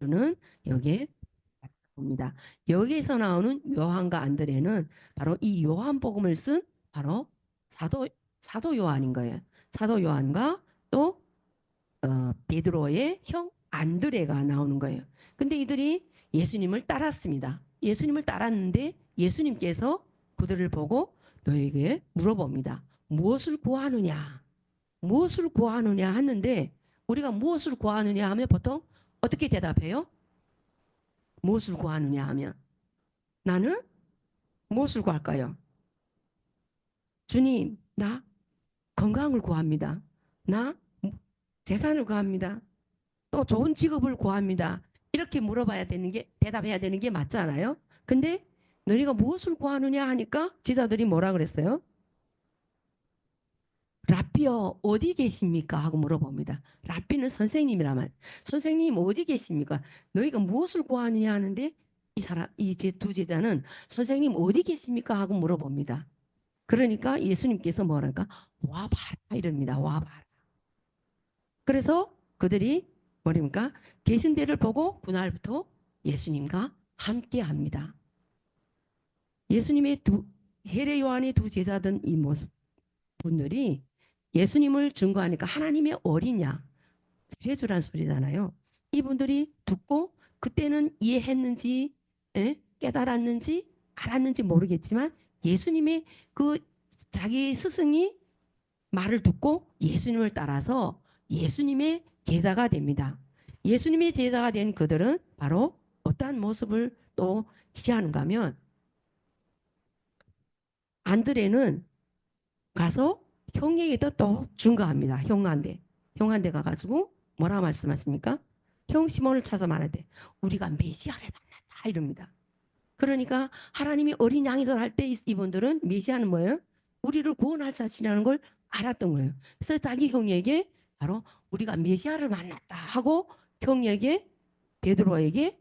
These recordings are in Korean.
는 여기에 봅니다. 여기에서 나오는 요한과 안드레는 바로 이 요한복음을 쓴 바로 사도 사도 요한인 거예요. 사도 요한과 또 어, 베드로의 형 안드레가 나오는 거예요. 근데 이들이 예수님을 따랐습니다. 예수님을 따랐는데 예수님께서 그들을 보고 너에게 물어봅니다. 무엇을 구하느냐? 무엇을 구하느냐 하는데 우리가 무엇을 구하느냐 하면 보통 어떻게 대답해요? 무엇을 구하느냐 하면 나는 무엇을 구할까요? 주님, 나 건강을 구합니다. 나 재산을 구합니다. 또 좋은 직업을 구합니다. 이렇게 물어봐야 되는 게 대답해야 되는 게 맞잖아요. 근데 너희가 무엇을 구하느냐 하니까 지자들이 뭐라 그랬어요? 라삐어 어디 계십니까? 하고 물어봅니다. 라삐는 선생님이라면 선생님 어디 계십니까? 너희가 무엇을 구하느냐 하는데 이 사람 이제두 제자는 선생님 어디 계십니까? 하고 물어봅니다. 그러니까 예수님께서 뭐랄까 와봐라 이럽니다. 와봐라. 그래서 그들이 뭐랍니까 계신 데를 보고 그날부터 예수님과 함께합니다. 예수님의 두 세례 요한의 두 제자든 이 모습 분들이 예수님을 증거하니까 하나님의 어리냐 구세주란 소리잖아요. 이분들이 듣고 그때는 이해했는지 에? 깨달았는지 알았는지 모르겠지만 예수님의 그 자기 스승이 말을 듣고 예수님을 따라서 예수님의 제자가 됩니다. 예수님의 제자가 된 그들은 바로 어떠한 모습을 또 취하는가 하면 안드레는 가서 형에게도 또 증거합니다. 형한테. 형한테 가가지고 뭐라 말씀하십니까? 형 시몬을 찾아 말하되 우리가 메시아를 만났다 이럽니다. 그러니까 하나님이 어린 양이들 할때 이분들은 메시아는 뭐예요? 우리를 구원할 자신이라는 걸 알았던 거예요. 그래서 자기 형에게 바로 우리가 메시아를 만났다 하고 형에게 베드로에게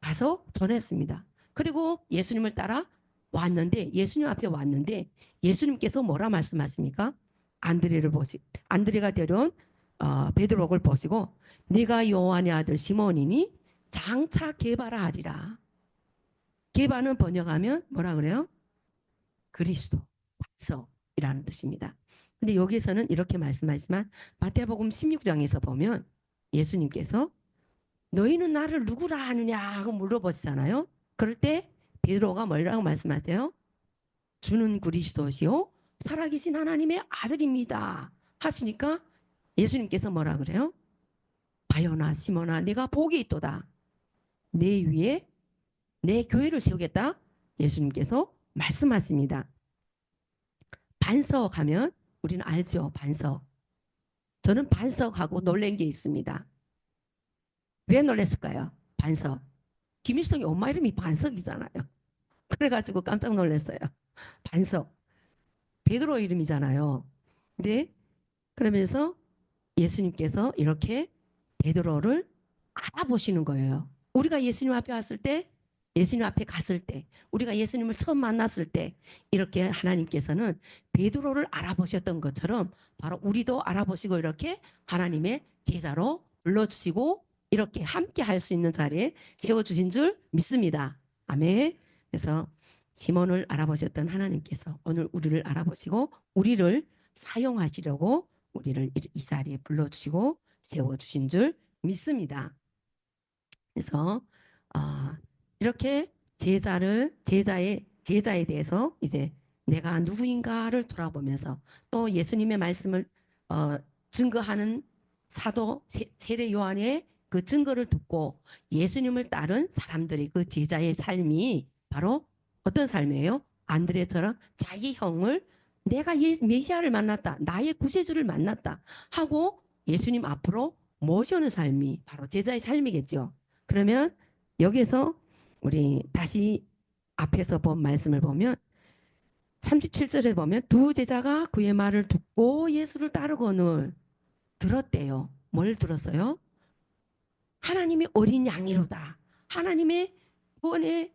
가서 전했습니다. 그리고 예수님을 따라 왔는데 예수님 앞에 왔는데 예수님께서 뭐라 말씀하십니까? 안드레를 보시 안드레가 데려온 어, 베드로를 보시고 네가 요한의 아들 시몬이니 장차 개발하리라. 개발은 번역하면 뭐라 그래요? 그리스도, 박서이라는 뜻입니다. 근데 여기서는 이렇게 말씀하지만 마태복음 16장에서 보면 예수님께서 너희는 나를 누구라 하느냐 하고 물어보시잖아요. 그럴 때 베드로가 뭐라고 말씀하세요? 주는 그리스도시요 살아계신 하나님의 아들입니다. 하시니까 예수님께서 뭐라 그래요? 바요나 시모나 내가 복이 있도다. 내 위에 내 교회를 세우겠다. 예수님께서 말씀하십니다. 반석 하면 우리는 알죠. 반석. 저는 반석하고 놀란 게 있습니다. 왜 놀랐을까요? 반석. 김일성이 엄마 이름이 반석이잖아요. 그래가지고 깜짝 놀랐어요. 반석. 베드로 이름이잖아요. 근데 그러면서 예수님께서 이렇게 베드로를 알아보시는 거예요. 우리가 예수님 앞에 왔을 때, 예수님 앞에 갔을 때, 우리가 예수님을 처음 만났을 때 이렇게 하나님께서는 베드로를 알아보셨던 것처럼 바로 우리도 알아보시고 이렇게 하나님의 제자로 불러주시고 이렇게 함께 할 수 있는 자리에 세워주신 줄 믿습니다. 아멘. 그래서 시몬을 알아보셨던 하나님께서 오늘 우리를 알아보시고 우리를 사용하시려고 우리를 이 자리에 불러주시고 세워주신 줄 믿습니다. 그래서 어, 이렇게 제자를 제자의 제자에 대해서 이제 내가 누구인가를 돌아보면서 또 예수님의 말씀을 어, 증거하는 사도 세례 요한의 그 증거를 듣고 예수님을 따른 사람들의 그 제자의 삶이 바로 어떤 삶이에요? 안드레처럼 자기 형을 내가 메시아를 만났다. 나의 구세주를 만났다. 하고 예수님 앞으로 모셔오는 삶이 바로 제자의 삶이겠죠. 그러면 여기서 우리 다시 앞에서 본 말씀을 보면 37절에 보면 두 제자가 그의 말을 듣고 예수를 따르고는 들었대요. 뭘 들었어요? 하나님의 어린 양이로다. 하나님의 구원의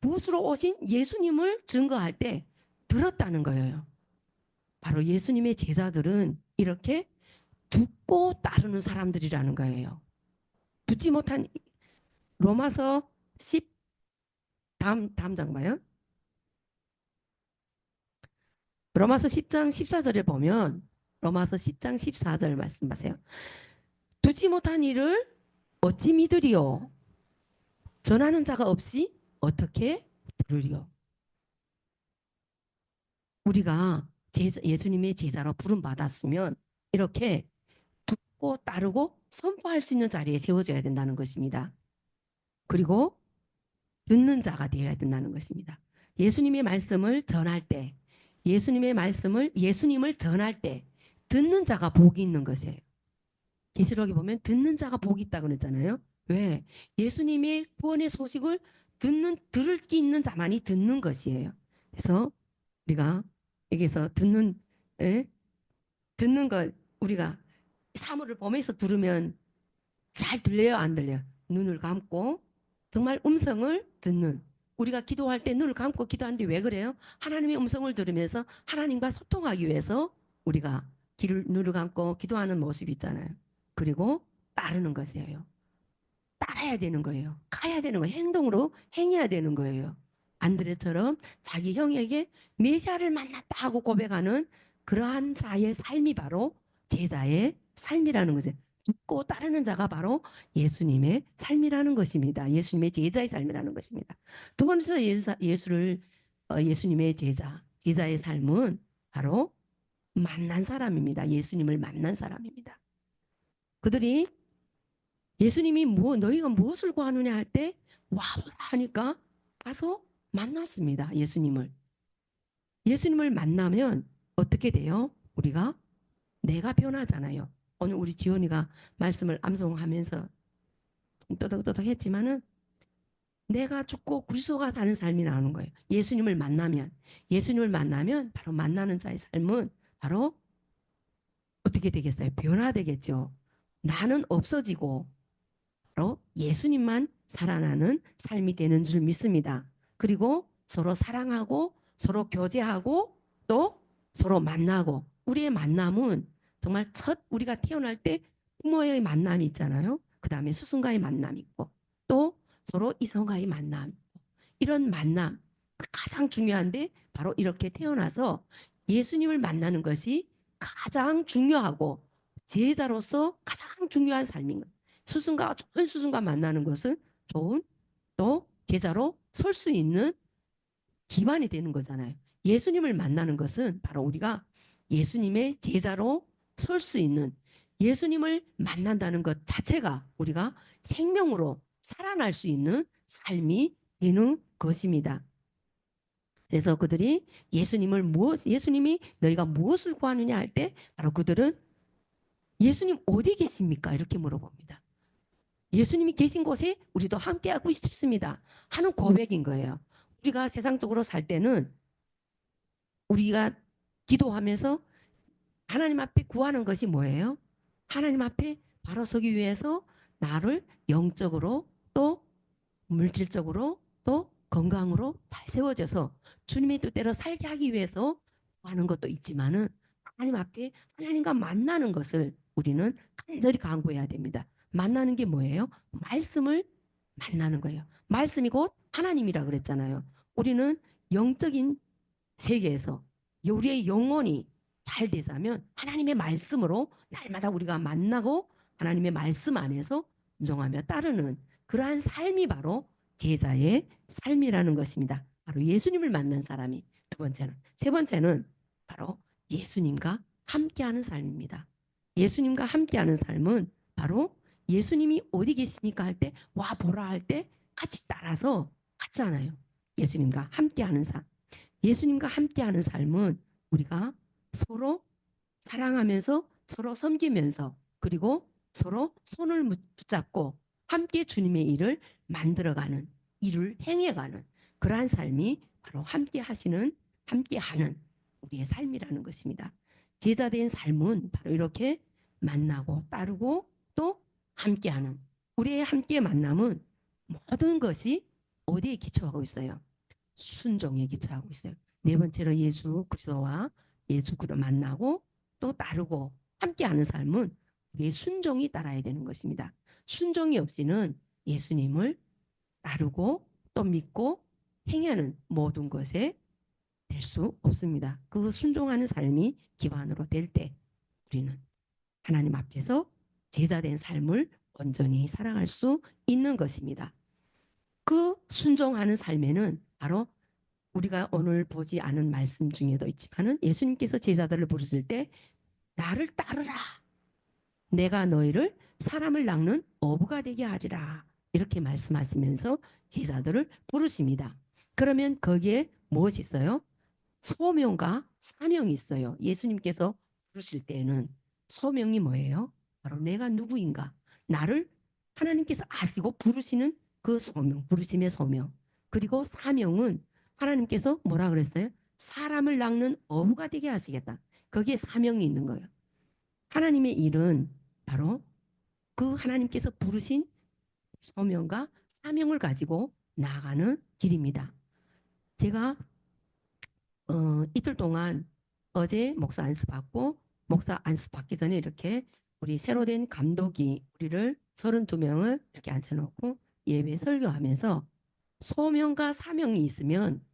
붓으로 오신 예수님을 증거할 때 들었다는 거예요. 바로 예수님의 제자들은 이렇게 듣고 따르는 사람들이라는 거예요. 듣지 못한 로마서 10 다음 다음 장 봐요. 로마서 10장 14절에 보면 로마서 10장 14절 말씀하세요. 두지 못한 일을 어찌 믿으리요? 전하는 자가 없이 어떻게 들으리요? 우리가 제자, 예수님의 제자로 부름 받았으면 이렇게 듣고 따르고 선포할 수 있는 자리에 세워져야 된다는 것입니다. 그리고 듣는 자가 되어야 된다는 것입니다. 예수님의 말씀을 전할 때, 예수님의 말씀을 예수님을 전할 때 듣는 자가 복이 있는 것이에요. 계시록에 보면 듣는 자가 복이 있다고 그랬잖아요. 왜? 예수님의 구원의 소식을 듣는 들을 게 있는 자만이 듣는 것이에요. 그래서 우리가 여기서 듣는 에? 듣는 것 우리가 사물을 보면서 들으면 잘 들려요, 안 들려요? 눈을 감고 정말 음성을 듣는 우리가 기도할 때 눈을 감고 기도하는데 왜 그래요? 하나님의 음성을 들으면서 하나님과 소통하기 위해서 우리가 귀를 눈을 감고 기도하는 모습이 있잖아요. 그리고 따르는 것이에요. 따라야 되는 거예요. 가야 되는 거예요. 행동으로 행해야 되는 거예요. 안드레처럼 자기 형에게 메시아를 만났다 하고 고백하는 그러한 자의 삶이 바로 제자의 삶이라는 거죠. 듣고 따르는 자가 바로 예수님의 삶이라는 것입니다. 예수님의 제자의 삶이라는 것입니다. 두 번째로 예수, 예수를 어, 예수님의 제자, 제자의 삶은 바로 만난 사람입니다. 예수님을 만난 사람입니다. 그들이 예수님이 뭐 너희가 무엇을 구하느냐 할 때 와보라 하니까 가서 만났습니다. 예수님을. 예수님을 만나면 어떻게 돼요? 우리가 내가 변하잖아요. 오늘 우리 지원이가 말씀을 암송하면서 좀 떠덕떠덕 했지만은 내가 죽고 그리스도가 사는 삶이 나오는 거예요. 예수님을 만나면 예수님을 만나면 바로 만나는 자의 삶은 바로 어떻게 되겠어요? 변화되겠죠. 나는 없어지고 바로 예수님만 살아나는 삶이 되는 줄 믿습니다. 그리고 서로 사랑하고 서로 교제하고 또 서로 만나고 우리의 만남은 정말 첫 우리가 태어날 때 부모의 만남이 있잖아요. 그 다음에 스승과의 만남이 있고 또 서로 이성과의 만남 이런 만남 그 가장 중요한데 바로 이렇게 태어나서 예수님을 만나는 것이 가장 중요하고 제자로서 가장 중요한 삶인 거예요. 스승과 좋은 스승과 만나는 것은 좋은 또 제자로 설 수 있는 기반이 되는 거잖아요. 예수님을 만나는 것은 바로 우리가 예수님의 제자로 설 수 있는 예수님을 만난다는 것 자체가 우리가 생명으로 살아날 수 있는 삶이 되는 것입니다. 그래서 그들이 예수님을 무엇 예수님이 너희가 무엇을 구하느냐 할 때 바로 그들은 예수님 어디 계십니까? 이렇게 물어봅니다. 예수님이 계신 곳에 우리도 함께하고 싶습니다. 하는 고백인 거예요. 우리가 세상적으로 살 때는 우리가 기도하면서 하나님 앞에 구하는 것이 뭐예요? 하나님 앞에 바로 서기 위해서 나를 영적으로 또 물질적으로 또 건강으로 잘 세워져서 주님의 뜻대로 살게 하기 위해서 하는 것도 있지만은 하나님 앞에 하나님과 만나는 것을 우리는 간절히 강구해야 됩니다. 만나는 게 뭐예요? 말씀을 만나는 거예요. 말씀이 곧 하나님이라 그랬잖아요. 우리는 영적인 세계에서 우리의 영혼이 잘 되자면 하나님의 말씀으로 날마다 우리가 만나고 하나님의 말씀 안에서 순종하며 따르는 그러한 삶이 바로 제자의 삶이라는 것입니다. 바로 예수님을 만난 사람이 두 번째는 세 번째는 바로 예수님과 함께하는 삶입니다. 예수님과 함께하는 삶은 바로 예수님이 어디 계십니까 할 때 와 보라 할 때 같이 따라서 갔잖아요. 예수님과 함께하는 삶. 예수님과 함께하는 삶은 우리가 서로 사랑하면서 서로 섬기면서 그리고 서로 손을 붙잡고 함께 주님의 일을 만들어가는 일을 행해가는 그러한 삶이 바로 함께 하시는 함께 하는 우리의 삶이라는 것입니다. 제자 된 삶은 바로 이렇게 만나고 따르고 또 함께하는 우리의 함께 만남은 모든 것이 어디에 기초하고 있어요? 순종에 기초하고 있어요. 네 번째로 예수 그리스도와 예수 그리스도 만나고 또 따르고 함께하는 삶은 우리의 순종이 따라야 되는 것입니다. 순종이 없이는 예수님을 따르고 또 믿고 행하는 모든 것에 될 수 없습니다. 그 순종하는 삶이 기반으로 될 때 우리는 하나님 앞에서 제자된 삶을 온전히 살아갈 수 있는 것입니다. 그 순종하는 삶에는 바로 우리가 오늘 보지 않은 말씀 중에도 있지만은 예수님께서 제자들을 부르실 때 나를 따르라. 내가 너희를 사람을 낚는 어부가 되게 하리라. 이렇게 말씀하시면서 제자들을 부르십니다. 그러면 거기에 무엇이 있어요? 소명과 사명이 있어요. 예수님께서 부르실 때는 소명이 뭐예요? 바로 내가 누구인가? 나를 하나님께서 아시고 부르시는 그 소명, 부르심의 소명. 그리고 사명은 하나님께서 뭐라 그랬어요? 사람을 낚는 어부가 되게 하시겠다. 거기에 사명이 있는 거예요. 하나님의 일은 바로 그 하나님께서 부르신 소명과 사명을 가지고 나아가는 길입니다. 제가 어, 이틀 동안 어제 목사 안수 받고 목사 안수 받기 전에 이렇게 우리 새로 된 감독이 우리를 32명을 이렇게 앉혀놓고 예배 설교하면서 소명과 사명이 있으면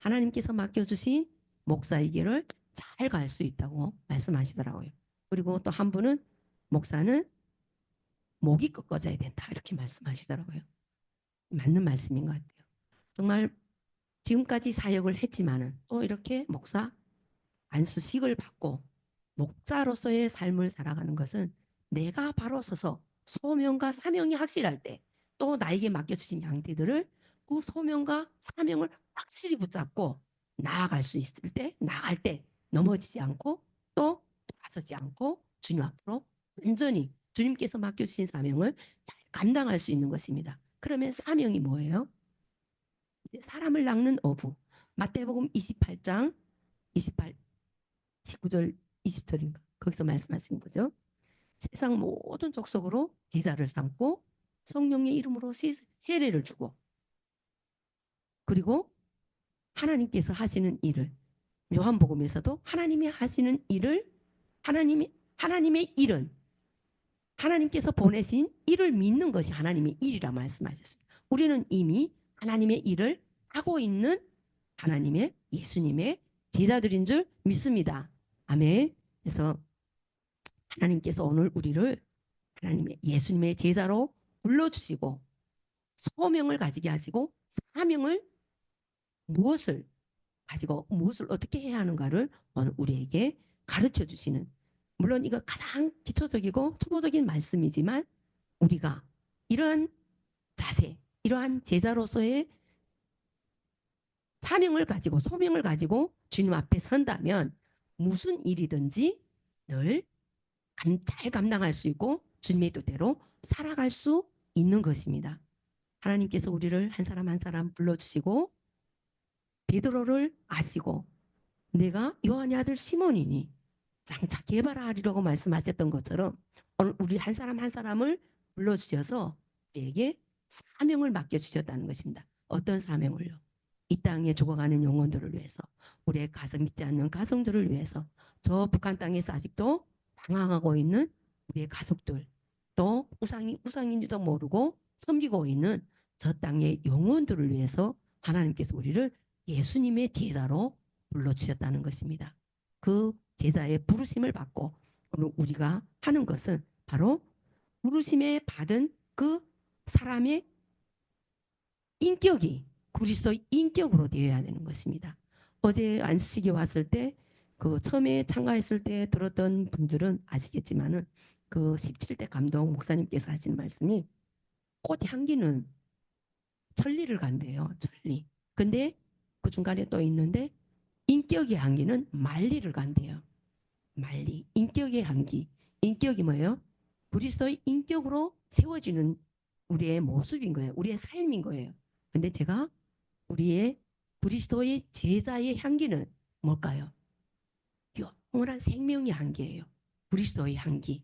하나님께서 맡겨주신 목사의 길을 잘 갈 수 있다고 말씀하시더라고요. 그리고 또 한 분은 목사는 목이 꺾어져야 된다 이렇게 말씀하시더라고요. 맞는 말씀인 것 같아요. 정말 지금까지 사역을 했지만은 또 이렇게 목사 안수식을 받고 목자로서의 삶을 살아가는 것은 내가 바로 서서 소명과 사명이 확실할 때 또 나에게 맡겨주신 양떼들을 그 소명과 사명을 확실히 붙잡고 나아갈 수 있을 때 나갈 때 넘어지지 않고 또 돌아서지 않고 주님 앞으로 온전히 주님께서 맡겨주신 사명을 잘 감당할 수 있는 것입니다. 그러면 사명이 뭐예요? 이제 사람을 낚는 어부. 마태복음 28장 28 19절 20절인가 거기서 말씀하신 거죠. 세상 모든 족속으로 제자를 삼고 성령의 이름으로 세- 세례를 주고 그리고 하나님께서 하시는 일을 요한복음에서도 하나님이 하시는 일을 하나님이 하나님의 일은 하나님께서 보내신 일을 믿는 것이 하나님의 일이라 말씀하셨습니다. 우리는 이미 하나님의 일을 하고 있는 하나님의 예수님의 제자들인 줄 믿습니다. 아멘. 그래서 하나님께서 오늘 우리를 하나님의 예수님의 제자로 불러주시고 소명을 가지게 하시고 사명을 무엇을 가지고 무엇을 어떻게 해야 하는가를 오늘 우리에게 가르쳐 주시는 물론 이거 가장 기초적이고 초보적인 말씀이지만 우리가 이러한 자세, 이러한 제자로서의 사명을 가지고 소명을 가지고 주님 앞에 선다면 무슨 일이든지 늘 잘 감당할 수 있고 주님의 뜻대로 살아갈 수 있는 것입니다. 하나님께서 우리를 한 사람 한 사람 불러주시고 베드로를 아시고 내가 요한의 아들 시몬이니 장차 개발하리라고 말씀하셨던 것처럼 오늘 우리 한 사람 한 사람을 불러주셔서 우리에게 사명을 맡겨주셨다는 것입니다. 어떤 사명을요? 이 땅에 죽어가는 영혼들을 위해서 우리의 가정 믿지 않는 가정들을 위해서 저 북한 땅에서 아직도 방황하고 있는 우리의 가족들 또 우상이 우상인지도 모르고 섬기고 있는 저 땅의 영혼들을 위해서 하나님께서 우리를 예수님의 제자로 불러주셨다는 것입니다. 그 제자의 부르심을 받고 오늘 우리가 하는 것은 바로 부르심에 받은 그 사람의 인격이 그리스도의 인격으로 되어야 되는 것입니다. 어제 안식이 왔을 때 그 처음에 참가했을 때 들었던 분들은 아시겠지만은 그 17대 감독 목사님께서 하신 말씀이 꽃 향기는 천리를 간대요. 천리. 근데 그 중간에 또 있는데 인격의 향기는 만리를 간대요. 만리. 인격의 향기. 인격이 뭐예요? 그리스도의 인격으로 세워지는 우리의 모습인 거예요. 우리의 삶인 거예요. 근데 제가 우리의 그리스도의 제자의 향기는 뭘까요? 영원한 생명의 향기예요. 그리스도의 향기.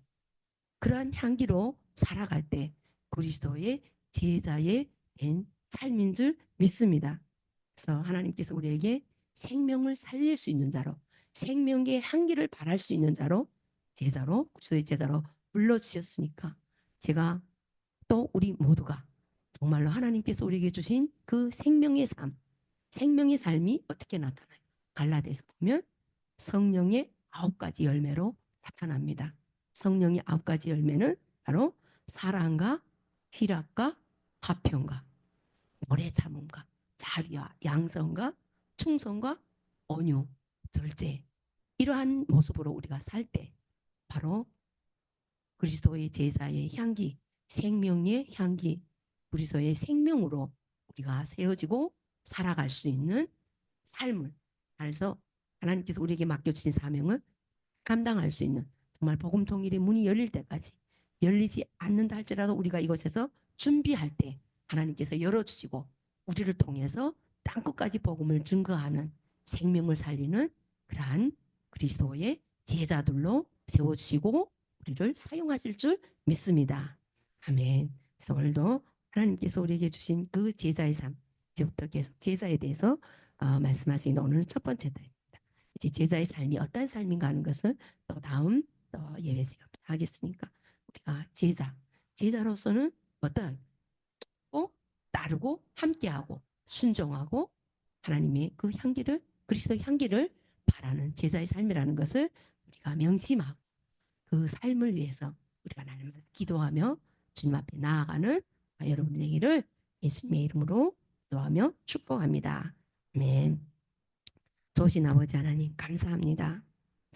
그러한 향기로 살아갈 때 그리스도의 제자의 된 삶인 줄 믿습니다. 그래서 하나님께서 우리에게 생명을 살릴 수 있는 자로 생명의 향기를 발할 수 있는 자로 제자로 그리스도의 제자로 불러주셨으니까 제가 또 우리 모두가 정말로 하나님께서 우리에게 주신 그 생명의 삶, 생명의 삶이 어떻게 나타나요? 갈라디아서 보면 성령의 아홉 가지 열매로 나타납니다. 성령의 아홉 가지 열매는 바로 사랑과 희락과 화평과 오래 참음과 자비와 양성과 충성과 온유, 절제 이러한 모습으로 우리가 살 때 바로 그리스도의 제사의 향기, 생명의 향기, 그리스도의 생명으로 우리가 세워지고 살아갈 수 있는 삶을 그래서 하나님께서 우리에게 맡겨주신 사명을 감당할 수 있는 정말 복음 통일의 문이 열릴 때까지 열리지 않는다 할지라도 우리가 이곳에서 준비할 때 하나님께서 열어주시고 우리를 통해서 땅끝까지 복음을 증거하는 생명을 살리는 그러한 그리스도의 제자들로 세워주시고 우리를 사용하실 줄 믿습니다. 아멘. 그래서 오늘도 하나님께서 우리에게 주신 그 제자의 삶, 이제부터 계속 제자에 대해서 어, 말씀하시는 오늘 첫 번째 달입니다. 이제 제자의 삶이 어떤 삶인가 하는 것은 또 다음 또 예배에서 하겠으니까 우리가 제자, 제자로서는 어떤 꼭 따르고 함께하고 순종하고 하나님의 그 향기를 그리스도의 향기를 바라는 제자의 삶이라는 것을 우리가 명심하고 그 삶을 위해서 우리가 하나님을 기도하며 주님 앞에 나아가는 여러분 되기를 예수님의 이름으로 기도하며 축복합니다. 아멘. 조신 아버지 하나님 감사합니다.